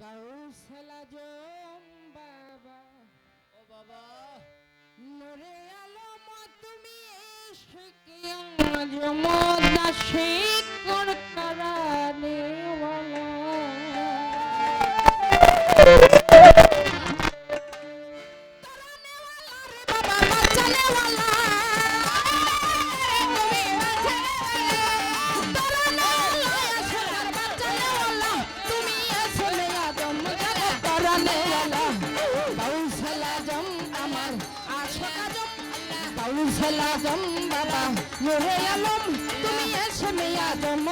গাউসেলা জম বাবা। ও বাবা। নরে আলম তুমি শিখিয়া জম দাসী কাউন্সেল আজম বাবা নুরে আলম তুমি এসমে আজম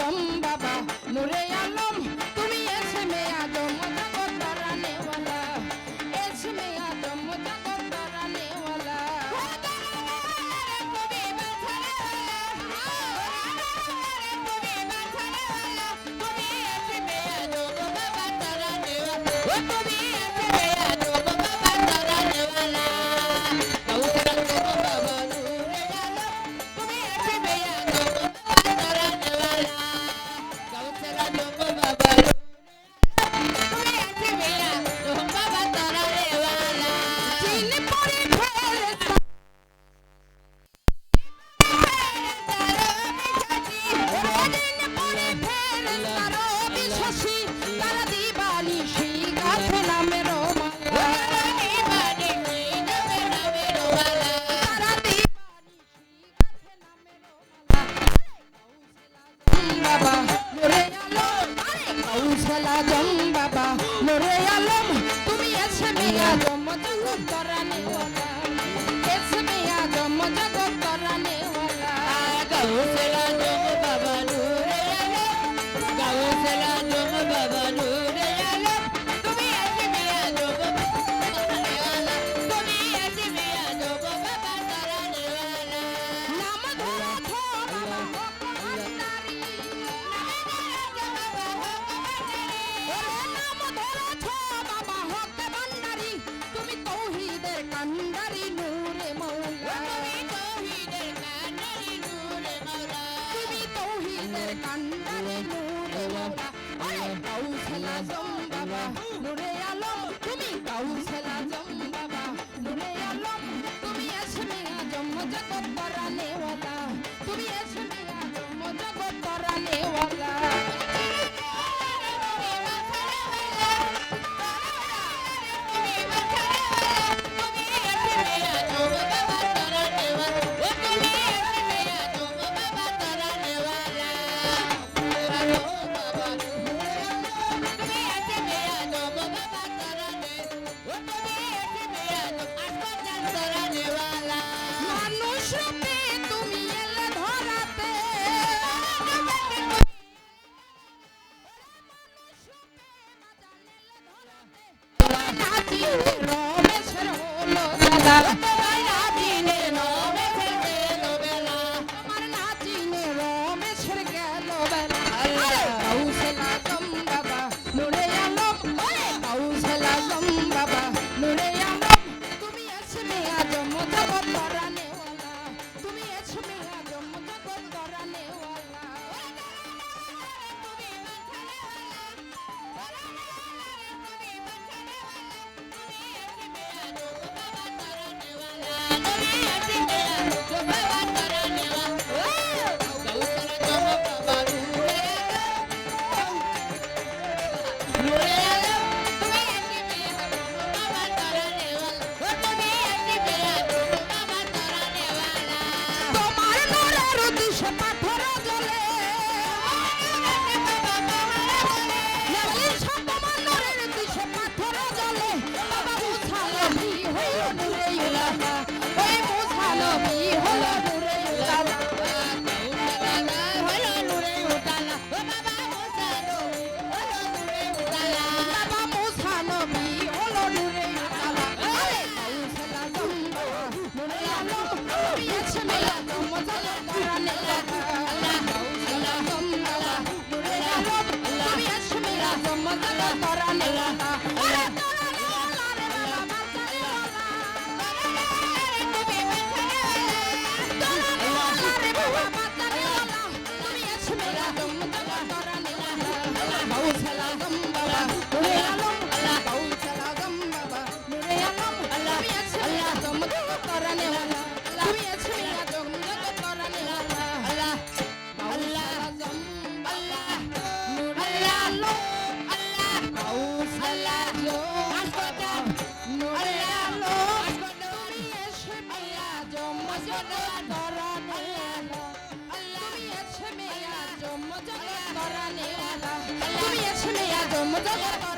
আজম বাবা, নূরে আলম, তুমি এসে মে আজম জগৎ বারানেওয়ালা এসে মে আজম জগৎ বারানেওয়ালা তুমি বাবা। মোরে আলম তুমি আছে মেয়ে আলম। মজুর করানি కందని నూరే బాబా కౌసల సొం బాబా నూరే bala, তুমি আছে মেয়া জম জগৎ